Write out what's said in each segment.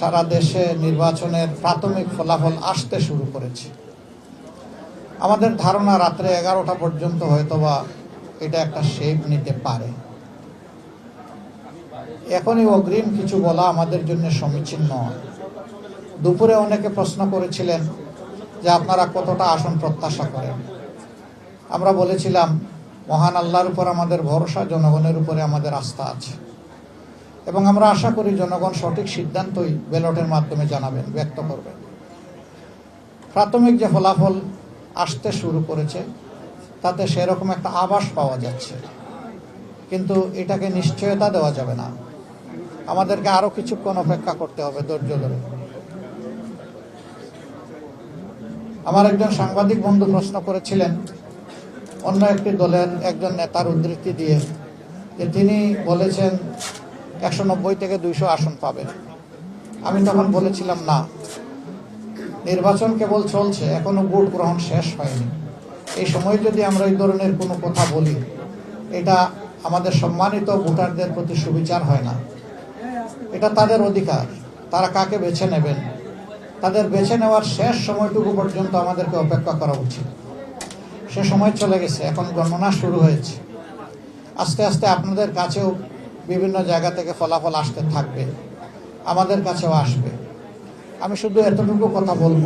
সারা দেশে নির্বাচনের প্রাথমিক ফলাফল আসতে শুরু করেছে। আমাদের ধারণা রাত্রে এগারোটা পর্যন্ত হয়তোবা এটা একটা শেপ নিতে পারে। এখনই অগ্রিম কিছু বলা আমাদের জন্য সমীচীন নয়। দুপুরে অনেকে প্রশ্ন করেছিলেন যে আপনারা কতটা আসন প্রত্যাশা করেন। আমরা বলেছিলাম, মহান আল্লাহর উপর আমাদের ভরসা, জনগণের উপরে আমাদের আস্থা আছে। এবং আমরা আশা করি জনগণ সঠিক সিদ্ধান্তই ব্যালটের মাধ্যমে জানাবেন, ব্যক্ত করবেন। প্রাথমিক যে ফলাফল আসতে শুরু করেছে, তাতে সেরকম একটা আভাস পাওয়া যাচ্ছে। কিন্তু এটাকে নিশ্চয়তা দেওয়া যাবে না। আমাদেরকে আরও কিছুক্ষণ অপেক্ষা করতে হবে ধৈর্য ধরে। আমার একজন সাংবাদিক বন্ধু প্রশ্ন করেছিলেন, অন্য একটি দলের একজন নেতার উদ্ধৃতি দিয়ে, যে তিনি বলেছেন একশো নব্বই থেকে দুইশো আসন পাবেন আমি তখন বলেছিলাম, না, নির্বাচন কেবল চলছে, এখনও ভোট গ্রহণ শেষ হয়নি। এই সময় যদি আমরা এই ধরনের কোনো কথা বলি, এটা আমাদের সম্মানিত ভোটারদের প্রতি সুবিচার হয় না। এটা তাদের অধিকার। তারা কাকে বেছে নেবেন? তাদের বেছে নেওয়ার শেষ সময়টুকু পর্যন্ত আমাদেরকে অপেক্ষা করা উচিত। সে সময় চলে গেছে, এখন গণনা শুরু হয়েছে। আস্তে আস্তে আপনাদের কাছেও বিভিন্ন জায়গা থেকে ফলাফল আসতে থাকবে। আমাদের কাছেও আসবে। আমি শুধু এতটুকু কথা বলব,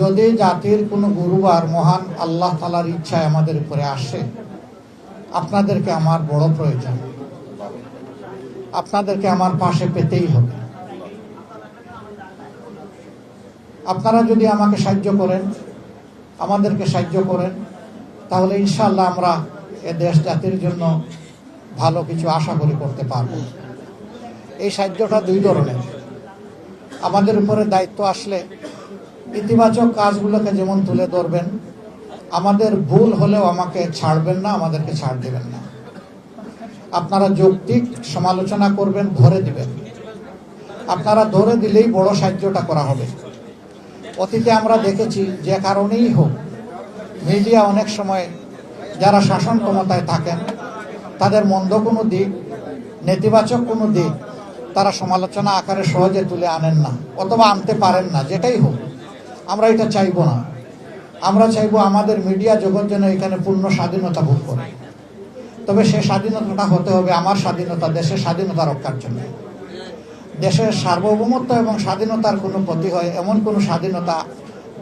যদি জাতির কোনো গুরু আর মহান আল্লাহ তালার ইচ্ছায় আমাদের উপরে আসে, আপনাদেরকে আমার বড় প্রয়োজন। আপনাদেরকে আমার পাশে পেতেই হবে। আপনারা যদি আমাকে সাহায্য করেন, আমাদেরকে সাহায্য করেন, তাহলে ইনশাল্লাহ আমরা এ দেশ জাতির জন্য ভালো কিছু আশা করি করতে পারব। এই সাহায্যটা দুই ধরনের। আমাদের উপরে দায়িত্ব আসলে ইতিবাচক কাজগুলোকে যেমন তুলে ধরবেন, আমাদের ভুল হলেও আমাকে ছাড়বেন না, আমাদেরকে ছাড় দেবেন না। আপনারা যৌক্তিক সমালোচনা করবেন, ধরে দিবেন। আপনারা ধরে দিলেই বড় সাহায্যটা করা হবে। অতীতে আমরা দেখেছি যে কারণেই হোক মিডিয়া অনেক সময় যারা শাসন ক্ষমতায় থাকেন তাদের মন্দ কোনো দিক, নেতিবাচক কোনো দিক তারা সমালোচনা আকারে সহজে তুলে আনেন না অথবা আনতে পারেন না, যেটাই হোক। আমরা এটা চাইব না। আমরা চাইব আমাদের মিডিয়া জগৎ যেন এখানে পূর্ণ স্বাধীনতা ভোগ করে। তবে সে স্বাধীনতাটা হতে হবে আমার স্বাধীনতা, দেশের স্বাধীনতা রক্ষার জন্য। দেশের সার্বভৌমত্ব এবং স্বাধীনতার কোনো ক্ষতি হয়, এমন কোনো স্বাধীনতা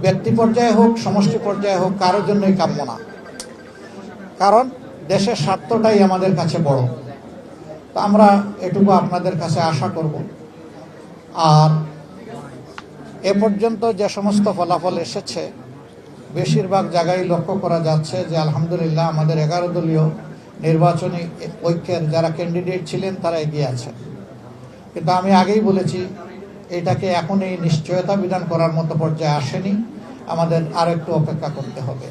ব্যক্তি পর্যায়ে হোক, সমষ্টি পর্যায়ে হোক, কারোর জন্যই কাম্য না। কারণ দেশের স্বার্থটাই আমাদের কাছে বড়। তো আমরা এটুকু আপনাদের কাছে আশা করব। আর এ পর্যন্ত যে সমস্ত ফলাফল এসেছে, বেশিরভাগ জায়গায় লক্ষ্য করা যাচ্ছে যে, আলহামদুলিল্লাহ আমাদের এগারো দলীয় নির্বাচনী ঐক্যের যারা ক্যান্ডিডেট ছিলেন, তারা এগিয়ে আছেন কিন্তু আমি আগেই বলেছি, এটাকে এখন এই নিশ্চয়তা বিধান করার মতো পর্যায়ে আসেনি। আমাদের আর একটু অপেক্ষা করতে হবে।